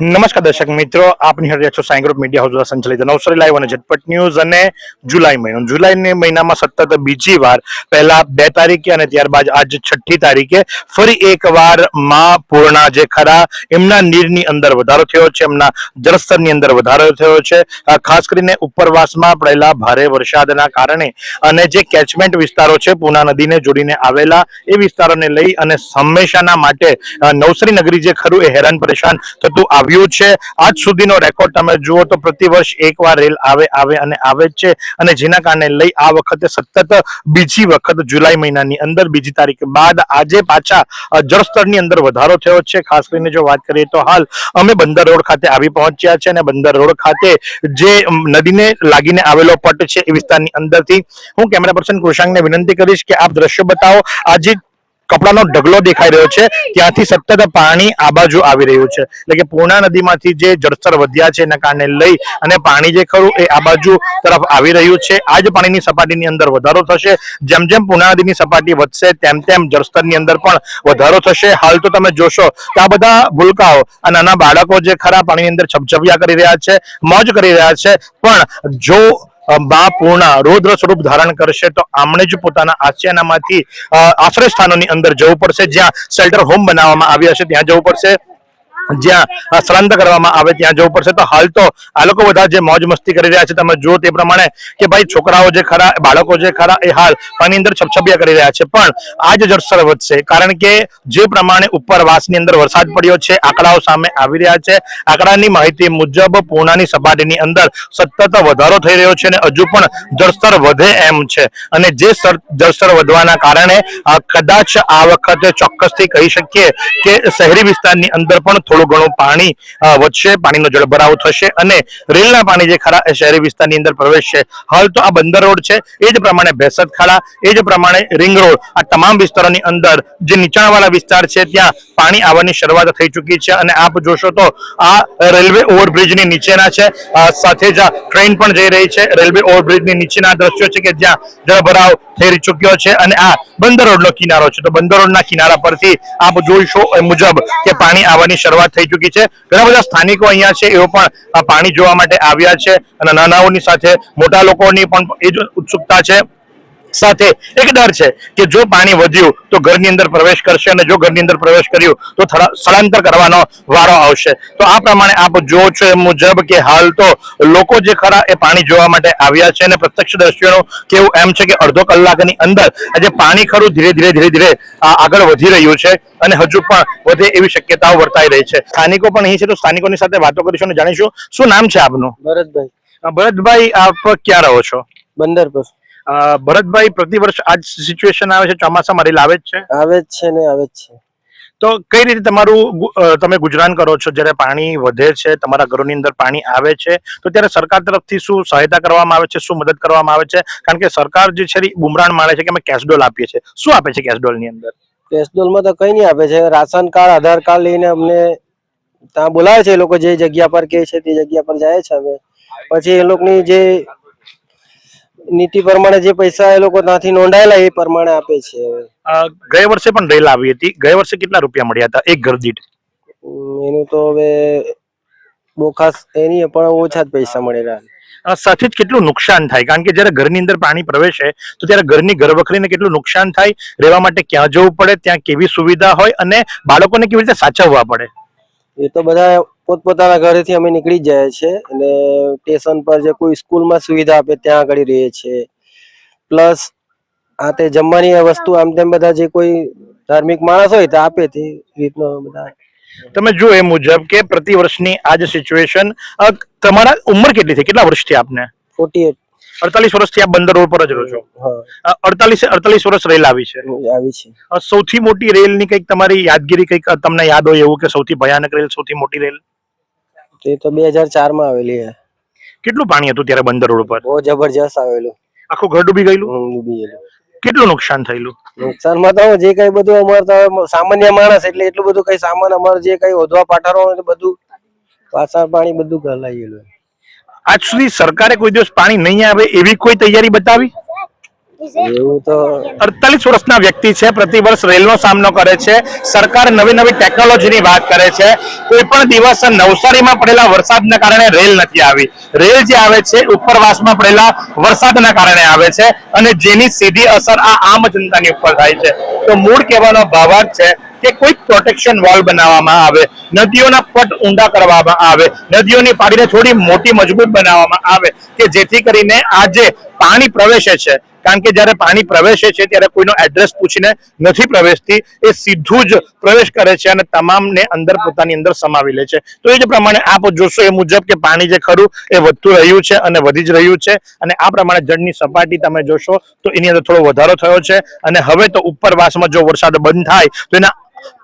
નમસ્કાર દર્શક મિત્રો, આપની હરિયા છો સાઈ ગ્રુપ મીડિયા હાઉસ સંચાલિત નવસારી લાઈવ અને ઝટપટ ન્યૂઝ અને જુલાઈ મહિનો. જુલાઈ મહિનામાં સતત બીજી વાર, પહેલા બે તારીખે અને ત્યારબાદ આજ છઠ્ઠી તારીખે ફરી એકવારમાં પૂર્ણા જે ખરા, એમના નીરની અંદર વધારો થયો છે, એમના જળસ્તરની અંદર વધારો થયો છે. ખાસ કરીને ઉપરવાસમાં પડેલા ભારે વરસાદના કારણે અને જે કેચમેન્ટ વિસ્તારો છે, પૂના નદીને જોડીને આવેલા, એ વિસ્તારોને લઈ અને હંમેશાના માટે નવસારી નગરી જે ખરું એ હેરાન પરેશાન થતું આવ્યું છે. આજ સુધીનો રેકોર્ડ તમે જુઓ તો પ્રતિવર્ષ એકવાર રેલ આવે આવે અને આવે જ છે. અને જેના કારણે લઈ આ વખતે સતત બીજી વખત જુલાઈ મહિનાની અંદર, બીજી તારીખ બાદ આજે પાછા જળસ્તરની અંદર વધારો થયો છે. ખાસ કરીને જો વાત કરીએ તો હાલ અમે બંદર રોડ ખાતે આવી પહોંચ્યા છે અને બંદર રોડ ખાતે જે નદીને લાગીને આવેલો પટ છે એ વિસ્તારની અંદરથી હું કેમેરા પર્સન કૃષાંગને વિનંતી કરીશ કે આપ દ્રશ્યો બતાવો. આજે કપડાનો ઢગલો દેખાઈ રહ્યો છે. ત્યાંથી સતત પાણી આ બાજુ આવી રહ્યું છે. એટલે કે પૂર્ણા નદીમાંથી જે જળસ્તર વધ્યા છે એના કારણે લઈ અને પાણી જે ખરું એ આ બાજુ તરફ આવી રહ્યું છે. આ જ પાણીની સપાટીની અંદર વધારો થશે. જેમ જેમ પૂર્ણા નદીની સપાટી વધશે, તેમ તેમ જળસ્તરની અંદર પણ વધારો થશે. હાલ તો તમે જોશો કે આ બધા ભૂલકાઓ આ નાના બાળકો જે ખરા પાણીની અંદર છપછપિયા કરી રહ્યા છે, મોજ કરી રહ્યા છે. પણ જો બા પૂર્ણા રૌદ્ર સ્વરૂપ ધારણ કરશે તો આમણે જ પોતાના આસિયાનામાંથી અ, આશ્રય સ્થાનોની અંદર જવું પડશે જ્યાં શેલ્ટર હોમ બનાવવામાં આવ્યા છે ત્યાં જવું પડશે. જ્યાં સ્થળાંતર કરવામાં આવે ત્યાં જવું પડશે. તો હાલ તો આ લોકો બધા જે મોજ મસ્તી કરી રહ્યા છે, તમે જુઓ તે પ્રમાણે કે ભાઈ છોકરાઓ જે ખરા, બાળકો જે ખરા, એ હાલ પાણી અંદર છપછપિયા કરી રહ્યા છે. પણ આ જ જળસ્તર વધશે, કારણ કે જે પ્રમાણે ઉપરવાસની અંદર વરસાદ પડ્યો છે, આંકડાઓ સામે આવી રહ્યા છે. આંકડાની માહિતી મુજબ પૂર્ણાની સપાટીની અંદર સતત વધારો થઈ રહ્યો છે અને હજુ પણ જળસ્તર વધે એમ છે. અને જે સ્તર- જળસ્તર વધવાના કારણે કદાચ આ વખતે ચોક્કસથી કહી શકીએ કે શહેરી વિસ્તારની અંદર પણ થોડું ઘણું પાણી વધશે, પાણીનો જળભરાવ થશે અને રેલના પાણી જે ખરા શહેરી વિસ્તારની અંદર પ્રવેશશે હાલ તો આ બંદર રોડ છે, એ જ પ્રમાણે ભેસદ ખાડા એ જ પ્રમાણે રિંગ રોડ. આ તમામ વિસ્તારોની અંદર જે નીચાણવાળા વિસ્તાર છે, ત્યાં પાણી આવવાની શરૂઆત થઈ ચૂકી છે અને આપ જોશો તો આ રેલવે ઓવરબ્રિજની નીચેના છે. સાથે જ ટ્રેન પણ જઈ રહી છે. રેલવે ઓવરબ્રિજની નીચેના દ્રશ્યો છે કે જ્યાં જળભરાવ થઈ ચૂક્યો છે અને આ બંદર રોડનો કિનારો છે. તો બંદર રોડના કિનારા પરથી આપ જોઈશો એ મુજબ કે પાણી આવવાની શરૂઆત થઈ ચૂકી છે. ઘણા બધા સ્થાનિકો અહીંયા છે, એઓ પણ પાણી જોવા માટે આવ્યા છે અને નાનાઓની સાથે મોટા લોકોની પણ એ જ ઉત્સુકતા છે. સાથે એક ડર છે કે જો પાણી વધ્યું તો ઘરની અંદર પ્રવેશ કરશે અને જો ઘરની અંદર પ્રવેશ કર્યું તો સ્થળાંતર કરવાનો વારો આવશે. તો આ પ્રમાણે આપ જો છો એ મુજબ કે હાલ તો લોકો જે ખરા એ પાણી જોવા માટે આવ્યા છે અને પ્રત્યક્ષ દ્રશ્યોનું કેવું એમ છે કે અડધો કલાકની અંદર આજે પાણી ખરું ધીરે ધીરે ધીરે ધીરે આગળ વધી રહ્યું છે અને હજુ પણ વધે એવી શક્યતાઓ વર્તાઈ રહી છે. સ્થાનિકો પણ અહીં છે તો સ્થાનિકોની સાથે વાતો કરીશું અને જાણીશું. શું નામ છે આપનું? ભરતભાઈ. ભરતભાઈ આપ ક્યાં રહો છો? બંદર પર. ભરતભાઈ પ્રતિવર્ષ આજ સિચ્યુએશન આવે છે ચોમાસામાં રેલ આવે જ છે? આવે જ છે ને આવે જ છે. તો કઈ રીતે તમારું તમે ગુજરાન કરો છો? જ્યારે પાણી વધે છે તમારા ઘરોની અંદર પાણી આવે છે તો ત્યારે સરકાર તરફથી શું સહાયતા કરવામાં આવે છે શું મદદ કરવામાં આવે છે? કારણ કે સરકાર જે છે બુમરાણ માણે છે કે અમે કેશડોલ આપીએ છીએ. શું આપે છે કેશડોલની અંદર? પેસ્ટોલમાં તો કઈ નહીં આપે છે. રાશન કાર્ડ આધાર કાર્ડ લઈને અમને ત્યાં બોલાવે છે એ લોકો જે જગ્યા પર કે છે તે જગ્યા પર જાય છે અમે. પછી એ લોકોની જે નીતિ પ્રમાણે જે પૈસા એ લોકો ત્યાંથી નોંધાયેલા એ પ્રમાણે આપે છે ગયા વર્ષે પણ રેલ આવી હતી. ગયા વર્ષે કેટલા રૂપિયા મળ્યા હતા? એક ઘર દીઠ એનું તો હવે બહુ ખાસ એ પણ ઓછા જ પૈસા મળેલા. સાથે જ કેટલું નુકસાન થાય? કારણ કે જ્યારે ઘરની અંદર પાણી પ્રવેશે તો ત્યારે ઘરની ઘરવખરીને કેટલું નુકસાન થાય? રહેવા માટે ક્યાં જવું પડે? ત્યાં કેવી સુવિધા હોય? અને બાળકોને કેવી રીતે સાચવવા પડે? એ તો બધા પોતપોતાના ઘરેથી અમે નીકળી જાય છે અને સ્ટેશન પર જે કોઈ સ્કૂલમાં સુવિધા આપે ત્યાં આગળ રહીએ છે. પ્લસ આ તે જમવાની વસ્તુ આમ તેમ બધા જે કોઈ ધાર્મિક માણસ હોય તે આપે તે રીતનો બધા. તમે જો એ મુજબ કે પ્રતિ વર્ષની આ જ સિચ્યુએશન તમારા ઉંમર કેટલી થઈ? કેટલા વર્ષથી આપને? ફોર્ટી એટ અડતાલીસ વર્ષથી આપ બંદર રોડ પર જ રહો છો. અડતાલીસ અડતાલીસ વર્ષ રેલ આવી છે. આવી છે. સૌથી મોટી રેલની કંઈક તમારી યાદગીરી કંઈક તમને યાદ હોય એવું કે સૌથી ભયાનક રેલ સૌથી મોટી રેલ? તે તો બે હજાર ચારમાં આવેલી છે કેટલું પાણી હતું ત્યારે બંદર રોડ પર બહુ જબરજસ્ત આવેલું. આખું ઘર ડૂબી ગયેલું? હું ડૂબી ગયેલું. કેટલું નુકસાન થયેલું? નુકસાનમાં તો જે કઈ બધું અમારે તો હવે સામાન્ય માણસ એટલે એટલું બધું કઈ સામાન અમારે જે કઈ ઓધવા પાઠરવાનું હોય તો બધું પાછા પાણી બધું ગલાઈ ગયેલું. આજ સુધી સરકારે કોઈ દિવસ પાણી નહીં આવે એવી કોઈ તૈયારી બતાવી? એવું તો અડતાલીસ વર્ષના વ્યક્તિ છે પ્રતિ વર્ષ રેલનો સામનો કરે છે. સરકાર નવી નવી ટેકનોલોજીની વાત કરે છે. કોઈ પણ દિવસ નવસારીમાં પડેલા વરસાદના કારણે રેલ નથી આવી. રેલ જે આવે છે ઉપરવાસમાં પડેલા વરસાદના કારણે આવે છે અને જેની સીધી અસર આ આમ જનતાની ઉપર થાય છે. તો મૂળ કહેવાનો ભાવાર્થ છે કે કોઈક પ્રોટેક્શન વોલ બનાવવામાં આવે નદીઓના પટ ઊંડા કરવામાં આવે નદીઓની પાડીને થોડી મોટી મજબૂત બનાવવામાં આવે કે જેથી કરીને આજે પાણી પ્રવેશે છે કારણ કે જ્યારે પાણી પ્રવેશે છે ત્યારે કોઈનો એડ્રેસ પૂછીને નથી પ્રવેશતી, એ સીધું જ પ્રવેશ કરે છે અને તમામને અંદર પોતાની અંદર સમાવી લે છે. તો એ જ પ્રમાણે આપ જોશો એ મુજબ કે પાણી જે ખરું એ વધતું રહ્યું છે અને વધી જ રહ્યું છે અને આ પ્રમાણે જળની સપાટી તમે જોશો તો એની અંદર થોડો વધારો થયો છે અને હવે તો ઉપરવાસમાં જો વરસાદ બંધ થાય તો એના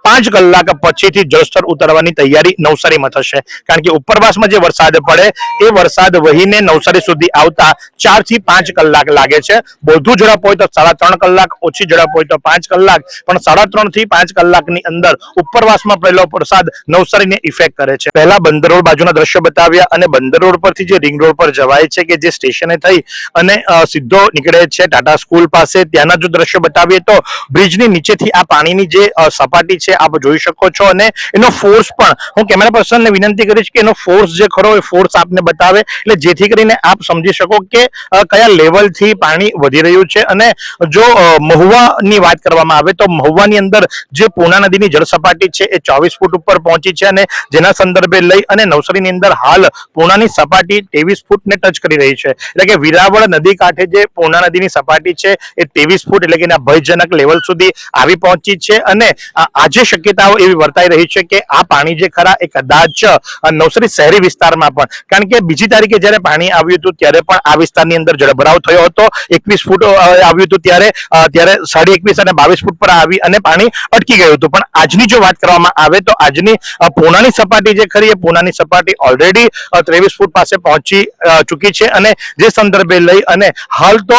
પાંચ કલાક પછીથી જળસ્તર ઉતરવાની તૈયારી નવસારીમાં થશે. કારણ કે ઉપરવાસમાં જે વરસાદ પડે, એ વરસાદ વહીને નવસારી સુધી આવતા ચારથી પાંચ કલાક લાગે છે. વધુ ઝડપ હોય તો સાડા ત્રણ કલાક, ઓછી ઝડપ હોય તો પાંચ કલાક, પણ સાડા ત્રણથી પાંચ કલાકની અંદર ઉપરવાસમાં પડેલો વરસાદ નવસારીને ઇફેક્ટ કરે છે. પહેલા બંદર રોડ બાજુના દ્રશ્યો બતાવ્યા અને બંદર રોડ પરથી જે રિંગ રોડ પર જવાય છે કે જે સ્ટેશને થઈ અને સીધો નીકળે છે ટાટા સ્કૂલ પાસે. ત્યાંના જો દ્રશ્યો બતાવીએ તો બ્રિજની નીચેથી આ પાણીની જે સપાટી છે આપ જોઈ શકો છો અને એનો ફોર્સ પણ, હું કેમેરા પર્સનને વિનંતી કરીશ કે એનો ફોર્સ જે ખરો એ ફોર્સ આપને બતાવે, એટલે જેથી કરીને આપ સમજી શકો કે કયા લેવલથી પાણી વધી રહ્યું છે અને જો મહુવાની વાત કરવામાં આવે તો મહુવાની અંદર જે પૂના નદીની જળ સપાટી છે એ ચોવીસ ફૂટ ઉપર પહોંચી છે અને જેના સંદર્ભે લઈ અને નવસારીની અંદર હાલ પૂનાની સપાટી ત્રેવીસ ફૂટને ટચ કરી રહી છે. એટલે કે વિરાવળ નદી કાંઠે જે પૂર્ણા નદીની સપાટી છે એ ત્રેવીસ ફૂટ એટલે કે ભયજનક લેવલ સુધી આવી પહોંચી છે અને આ- શક્યતાઓ એવી વર્તાઈ રહી છે કે આ પાણી જે ખરા એ કદાચ નવસારી શહેરી વિસ્તારમાં પણ, કારણ કે બીજી તારીખે જ્યારે પાણી આવ્યું હતું ત્યારે પણ આ વિસ્તારની અંદર જળભરાવ થયો હતો. એકવીસ ફૂટ આવ્યું હતું ત્યારે ત્યારે સાડી એકવીસ અને બાવીસ ફૂટ પર આવી અને પાણી અટકી ગયું હતું. પણ આજની જો વાત કરવામાં આવે તો આજની પૂનાની સપાટી જે ખરી એ પૂનાની સપાટી ઓલરેડી ત્રેવીસ ફૂટ પાસે પહોંચી ચૂકી છે અને જે સંદર્ભે લઈ અને હાલ તો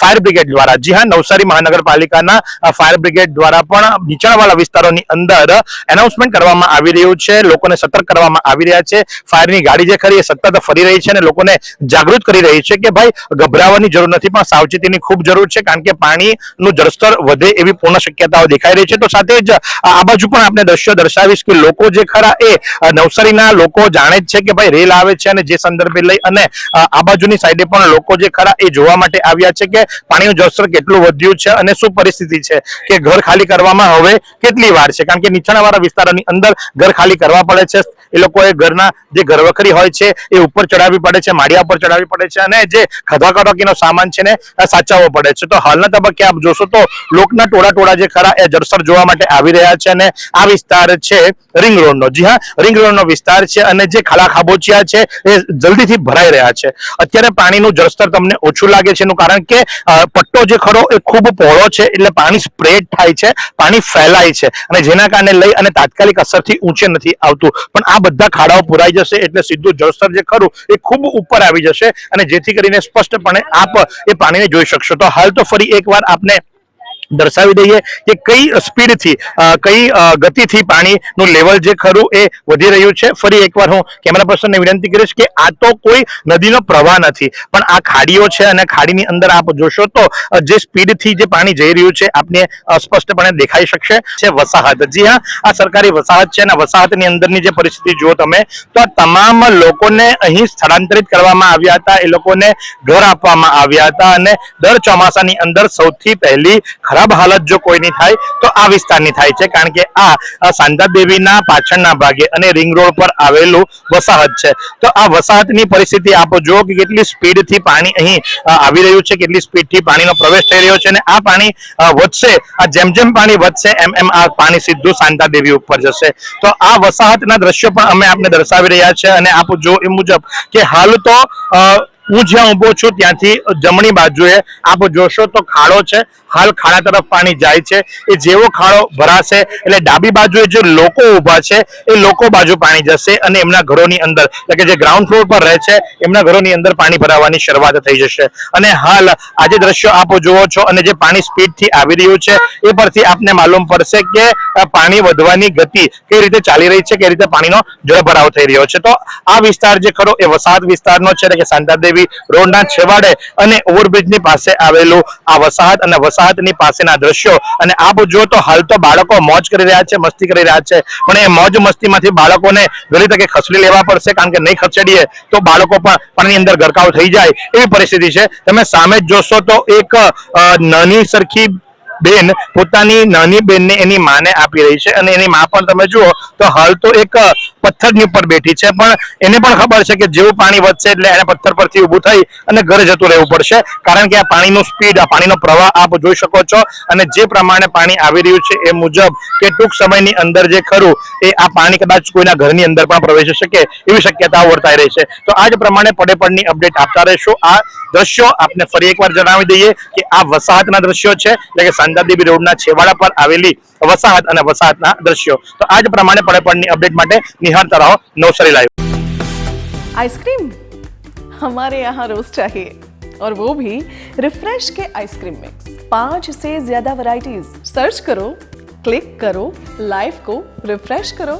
ફાયર બ્રિગેડ દ્વારા, જી હા, નવસારી મહાનગરપાલિકાના ફાયર બ્રિગેડ દ્વારા પણ નીચાણવાળા વિસ્તારોની અંદર એનાઉન્સમેન્ટ કરવામાં આવી રહ્યું છે. લોકોને સતર્ક કરવામાં આવી રહ્યા છે. ફાયરની ગાડી જે ખરી એ સતત ફરી રહી છે અને લોકોને જાગૃત કરી રહી છે કે ભાઈ ગભરાવાની જરૂર નથી, પણ સાવચેતીની ખૂબ જરૂર છે કારણ કે પાણીનું જળસ્તર વધે એવી પૂર્ણ શક્યતાઓ દેખાઈ રહી છે. તો સાથે જ આ બાજુ પણ આપણે દ્રશ્યો દર્શાવીશ કે લોકો જે ખરા એ નવસારીના લોકો જાણે જ છે કે ભાઈ રેલ આવે છે અને જે સંદર્ભે લઈ અને આ બાજુની સાઈડે પણ લોકો જે ખરા એ જોવા માટે આવ્યા છે કે પાણીનું જળસ્તર કેટલું વધ્યું છે અને શું પરિસ્થિતિ છે કે ઘર ખાલી કરવામાં હવે કેટલી વાર છે? કારણ કે નીચાણવાળા વિસ્તારોની અંદર ઘર ખાલી કરવા પડે છે. એ લોકોએ ઘરના જે ઘરવખરી હોય છે, એ ઉપર ચડાવવી પડે છે, માળિયા ઉપર ચડાવવી પડે છે અને જે ખધા કટોકીનો સામાન છે ને સાચવવો પડે છે. તો હાલના તબક્કે આપ જોશો તો લોકના ટોળા ટોળા જે ખરા એ જળસર જોવા માટે આવી રહ્યા છે અને આ વિસ્તાર છે રિંગ રોડનો. જી હા, રિંગ રોડનો વિસ્તાર છે અને જે ખાલા ખાબોચિયા છે એ જલ્દીથી ભરાઈ રહ્યા છે. અત્યારે પાણીનું જળસ્તર તમને ઓછું લાગે છે એનું કારણ કે પટ્ટો જે ખરો એ ખૂબ પહોળો છે એટલે પાણી સ્પ્રેડ થાય છે, પાણી ફેલાય છે. અને જેના કારણે લઈ અને તાત્કાલિક અસરથી ઊંચે નથી આવતું. પણ આ બધા ખાડાઓ પુરાઈ જશે એટલે સીધું જળસ્તર જે ખરું એ ખૂબ ઉપર આવી જશે અને જેથી કરીને સ્પષ્ટપણે આપ એ પાણીને જોઈ શકશો. તો હાલ તો ફરી એકવાર આપને દર્શાવી દઈએ કે કઈ સ્પીડથી કઈ ગતિથી પાણીનું લેવલ જે ખરું એ વધી રહ્યું છે. ફરી એકવાર હું કેમેરા પર્સનને વિનંતી કરીશ કે આ તો કોઈ નદીનો પ્રવાહ નથી, પણ આ ખાડીઓ છે અને ખાડીની અંદર આપ જોશો તો જે સ્પીડથી જે પાણી જઈ રહ્યું છે આપને સ્પષ્ટપણે દેખાઈ શકશે. છે વસાહત. જી હા, આ સરકારી વસાહત છે અને વસાહતની અંદરની જે પરિસ્થિતિ જુઓ તમે, તો તમામ લોકોને અહીં સ્થળાંતરિત કરવામાં આવ્યા હતા. એ લોકોને ઘર આપવામાં આવ્યા હતા અને દર ચોમાસાની અંદર સૌથી પહેલી ખરાબ હાલત જો કોઈની થાય તો આ વિસ્તારની થાય છે. કારણ કે આ અ, સાંધા દેવીના પાછળના ભાગે અને રિંગ રોડ પર આવેલું વસાહત છે. તો આ વસાહતની પરિસ્થિતિ આપો જુઓ કે કેટલી સ્પીડથી પાણી અહીં આવી રહ્યું છે કેટલી સ્પીડથી પાણીનો પ્રવેશ થઈ રહ્યો છે અને આ પાણી વધશે. આ જેમ જેમ પાણી વધશે એમ એમ આ પાણી સીધું શાંતા દેવી ઉપર જશે. તો આ વસાહતના દ્રશ્યો પણ અમે આપને દર્શાવી રહ્યા છે અને આપ જો એ મુજબ કે હાલ તો હું જ્યાં ઊભો છું ત્યાંથી જમણી બાજુએ આપ જોશો તો ખાડો છે. હાલ ખાડા તરફ પાણી જાય છે. એ જેવો ખાડો ભરાશે એટલે ડાબી બાજુએ જે લોકો ઊભા છે, એ લોકો બાજુ પાણી જશે અને એમના ઘરોની અંદર, એટલે કે જે ગ્રાઉન્ડ ફ્લોર પર રહે છે, એમના ઘરોની અંદર પાણી ભરાવાની શરૂઆત થઈ જશે. અને હાલ આજે દ્રશ્યો આપ જુઓ છો અને જે પાણી સ્પીડથી આવી રહ્યું છે, એ પરથી આપને માલુમ પડશે કે પાણી વધવાની ગતિ કઈ રીતે ચાલી રહી છે, કઈ રીતે પાણીનો જળભરાવ થઈ રહ્યો છે. તો આ વિસ્તાર જે ખરો, એ વસાહત વિસ્તારનો છે, એટલે કે શાંતાદેવી રોડના છેવાડે અને ઓવરબ્રિજની પાસે આવેલું આ વસાહત અને વસાહતની પાસેના દ્રશ્યો. અને આપ જો તો હાલ તો બાળકો મોજ કરી રહ્યા છે, મસ્તી કરી રહ્યા છે. પણ એ મોજ મસ્તીમાંથી બાળકોને ઘણી તકે ખસડી લેવા પડશે, કારણ કે નહીં ખસેડીએ તો બાળકો પણ પાણીની અંદર ગરકાવ થઈ જાય એવી પરિસ્થિતિ છે. તમે સામે જોશો તો એક નાની સરખી બેન પોતાની નાની બેનને એની માને આપી રહી છે અને એની માં પણ તમે જુઓ તો હાલ તો એક પથ્થરની ઉપર બેઠી છે. પણ એને પણ ખબર છે કે જેવું પાણી વધશે એટલે એને પથ્થર પરથી ઊભું થઈ અને ઘરે જતું રહેવું પડશે. કારણ કે આ પાણીનું સ્પીડ, આ પાણીનો પ્રવાહ આપ જોઈ શકો છો અને જે પ્રમાણે પાણી આવી રહ્યું છે એ મુજબ કે ટૂંક સમયની અંદર જે ખરું એ આ પાણી કદાચ કોઈના ઘરની અંદર પણ પ્રવેશી શકે એવી શક્યતા વર્તાઈ રહી છે. તો આ જ પ્રમાણે પડે પડની અપડેટ આપતા રહેશું. આ દ્રશ્યો આપને ફરી એકવાર જણાવી દઈએ કે આ વસાહતના દ્રશ્યો છે. એટલે કે સાંદાદેવી રોડના છેવાડા પર આવેલી વસાહત અને વસાહતના દ્રશ્યો તો આ જ પ્રમાણે પડે પડની અપડેટ માટે નિહાળતા રહો નવસારી લાઈવ आइसक्रीम हमारे यहाँ रोज चाहिए और वो भी रिफ्रेश के आइसक्रीम मिक्स पांच से ज्यादा वैरायटीज सर्च करो क्लिक करो लाइफ को रिफ्रेश करो